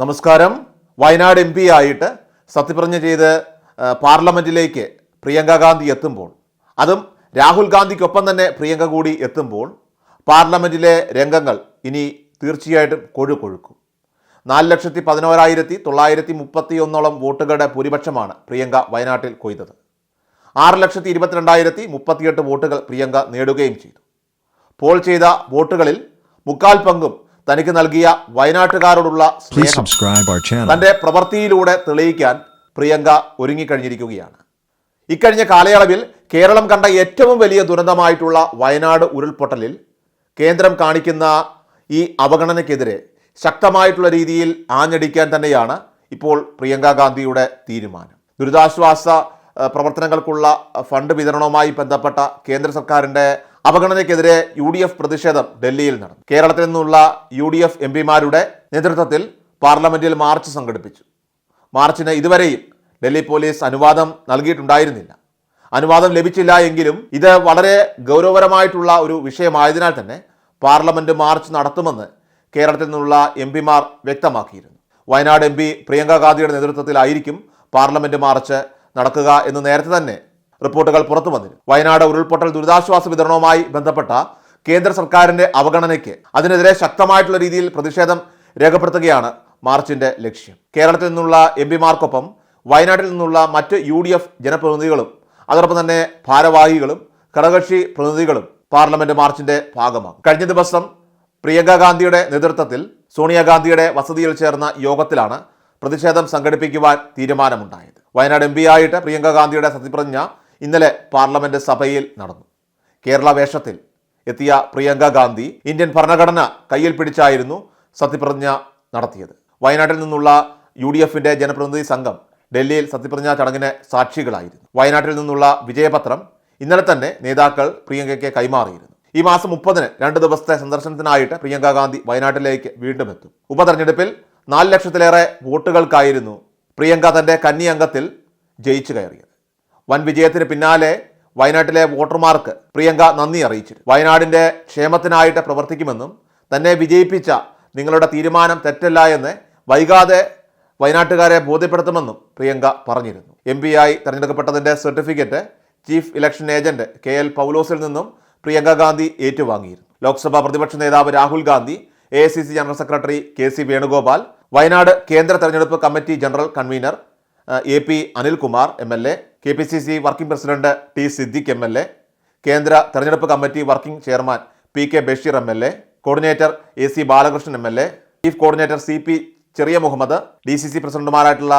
നമസ്കാരം. Wayanad M P ആയിട്ട് സത്യപ്രതിജ്ഞ ചെയ്ത് പാർലമെന്റിലേക്ക് പ്രിയങ്ക ഗാന്ധി എത്തുമ്പോൾ അതും രാഹുൽ ഗാന്ധിക്കൊപ്പം തന്നെ പ്രിയങ്ക കൂടി എത്തുമ്പോൾ പാർലമെന്റിലെ രംഗങ്ങൾ ഇനി തീർച്ചയായിട്ടും കൊഴു കൊഴുക്കും നാല് ലക്ഷത്തി പതിനോരായിരത്തി തൊള്ളായിരത്തി മുപ്പത്തി ഒന്നോളം വോട്ടുകളുടെ ഭൂരിപക്ഷമാണ് പ്രിയങ്ക വയനാട്ടിൽ കൊയ്തത്. ആറ് ലക്ഷത്തി ഇരുപത്തിരണ്ടായിരത്തി മുപ്പത്തിയെട്ട് വോട്ടുകൾ പ്രിയങ്ക നേടുകയും ചെയ്തു. പോൾ ചെയ്ത വോട്ടുകളിൽ മുക്കാൽ പങ്കും തനിക്ക് നൽകിയ വയനാട്ടുകാരോടുള്ള സ്നേഹം. തന്റെ പ്രവൃത്തിയിലൂടെ തെളിയിക്കാൻ പ്രിയങ്ക ഒരുങ്ങിക്കഴിഞ്ഞിരിക്കുകയാണ് ഇക്കഴിഞ്ഞ കാലയളവിൽ കേരളം കണ്ട ഏറ്റവും വലിയ ദുരന്തമായിട്ടുള്ള വയനാട് ഉരുൾപൊട്ടലിൽ കേന്ദ്രം കാണിക്കുന്ന ഈ അവഗണനയ്ക്കെതിരെ ശക്തമായിട്ടുള്ള രീതിയിൽ ആഞ്ഞടിക്കാൻ തന്നെയാണ് ഇപ്പോൾ പ്രിയങ്ക ഗാന്ധിയുടെ തീരുമാനം ദുരിതാശ്വാസ പ്രവർത്തനങ്ങൾക്കുള്ള ഫണ്ട് വിതരണവുമായി ബന്ധപ്പെട്ട കേന്ദ്ര സർക്കാരിന്റെ അവഗണനയ്ക്കെതിരെ യു ഡി എഫ് പ്രതിഷേധം ഡൽഹിയിൽ നടന്നു. കേരളത്തിൽ നിന്നുള്ള യു ഡി എഫ് എം പിമാരുടെ നേതൃത്വത്തിൽ പാർലമെന്റിൽ മാർച്ച് സംഘടിപ്പിച്ചു. മാർച്ചിന് ഇതുവരെയും ഡൽഹി പോലീസ് അനുവാദം നൽകിയിട്ടുണ്ടായിരുന്നില്ല. അനുവാദം ലഭിച്ചില്ല എങ്കിലും ഇത് വളരെ ഗൗരവപരമായിട്ടുള്ള ഒരു വിഷയമായതിനാൽ തന്നെ പാർലമെന്റ് മാർച്ച് നടത്തുമെന്ന് കേരളത്തിൽ നിന്നുള്ള എം പിമാർ വ്യക്തമാക്കിയിരുന്നു. വയനാട് എം പി പ്രിയങ്ക ഗാന്ധിയുടെ നേതൃത്വത്തിലായിരിക്കും പാർലമെന്റ് മാർച്ച് നടക്കുക എന്ന് നേരത്തെ തന്നെ റിപ്പോർട്ടുകൾ പുറത്തു വന്നിരുന്നു. വയനാട് ഉരുൾപൊട്ടൽ ദുരിതാശ്വാസ വിതരണവുമായി ബന്ധപ്പെട്ട കേന്ദ്ര സർക്കാരിന്റെ അവഗണനയ്ക്ക് അതിനെതിരെ ശക്തമായിട്ടുള്ള രീതിയിൽ പ്രതിഷേധം രേഖപ്പെടുത്തുകയാണ് മാർച്ചിന്റെ ലക്ഷ്യം. കേരളത്തിൽ നിന്നുള്ള എം പിമാർക്കൊപ്പം വയനാട്ടിൽ നിന്നുള്ള മറ്റ് യു ഡി എഫ് ജനപ്രതിനിധികളും അതോടൊപ്പം തന്നെ ഭാരവാഹികളും ഘടകകക്ഷി പ്രതിനിധികളും പാർലമെന്റ് മാർച്ചിന്റെ ഭാഗമാകും. കഴിഞ്ഞ ദിവസം പ്രിയങ്ക ഗാന്ധിയുടെ നേതൃത്വത്തിൽ സോണിയാഗാന്ധിയുടെ വസതിയിൽ ചേർന്ന യോഗത്തിലാണ് പ്രതിഷേധം സംഘടിപ്പിക്കുവാൻ തീരുമാനമുണ്ടായത്. വയനാട് എം ആയിട്ട് പ്രിയങ്ക ഗാന്ധിയുടെ സത്യപ്രതിജ്ഞ ഇന്നലെ പാർലമെന്റ് സഭയിൽ നടന്നു. കേരള വേഷത്തിൽ എത്തിയ പ്രിയങ്ക ഗാന്ധി ഇന്ത്യൻ ഭരണഘടന കയ്യിൽ പിടിച്ചായിരുന്നു സത്യപ്രതിജ്ഞ നടത്തിയത്. വയനാട്ടിൽ നിന്നുള്ള യു ഡി എഫിന്റെ ജനപ്രതിനിധി സംഘം ഡൽഹിയിൽ സത്യപ്രതിജ്ഞാ ചടങ്ങിന് സാക്ഷികളായിരുന്നു. വയനാട്ടിൽ നിന്നുള്ള വിജയപത്രം ഇന്നലെ തന്നെ നേതാക്കൾ പ്രിയങ്കയ്ക്ക് കൈമാറിയിരുന്നു. ഈ മാസം മുപ്പതിന് രണ്ട് ദിവസത്തെ സന്ദർശനത്തിനായിട്ട് പ്രിയങ്ക ഗാന്ധി വയനാട്ടിലേക്ക് വീണ്ടും എത്തും. ഉപതെരഞ്ഞെടുപ്പിൽ നാല് ലക്ഷത്തിലേറെ വോട്ടുകൾക്കായിരുന്നു പ്രിയങ്ക തന്റെ കന്നി അംഗത്തിൽ ജയിച്ചു കയറിയത്. വൻ വിജയത്തിന് പിന്നാലെ വയനാട്ടിലെ വോട്ടർമാർക്ക് പ്രിയങ്ക നന്ദി അറിയിച്ചിരുന്നു. വയനാടിന്റെ ക്ഷേമത്തിനായിട്ട് പ്രവർത്തിക്കുമെന്നും തന്നെ വിജയിപ്പിച്ച നിങ്ങളുടെ തീരുമാനം തെറ്റല്ല എന്ന് വൈകാതെ വയനാട്ടുകാരെ ബോധ്യപ്പെടുത്തുമെന്നും പ്രിയങ്ക പറഞ്ഞിരുന്നു. എം പി ആയി തെരഞ്ഞെടുക്കപ്പെട്ടതിന്റെ certificate chief election agent K L പൗലോസിൽ നിന്നും പ്രിയങ്ക ഗാന്ധി ഏറ്റുവാങ്ങിയിരുന്നു. ലോക്സഭാ പ്രതിപക്ഷ നേതാവ് Rahul Gandhi A C C general secretary K C Venugopal Wayanad കേന്ദ്ര തെരഞ്ഞെടുപ്പ് committee general convener A P Anilkumar M L A K P C C working president T Siddique M L A കേന്ദ്ര തെരഞ്ഞെടുപ്പ് committee working chairman P K Basheer M L A coordinator A C Balakrishnan M L A chief coordinator C P Cheriya Muhammad D C C പ്രസിഡന്റുമാരായിട്ടുള്ള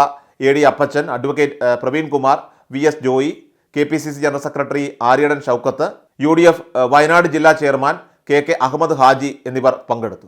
A D Appachan advocate Praveen Kumar V S Joy K P C C general secretary Aryadan Shoukath U D F Wayanad ജില്ലാ chairman K K Ahammed Haji എന്നിവർ പങ്കെടുത്തു.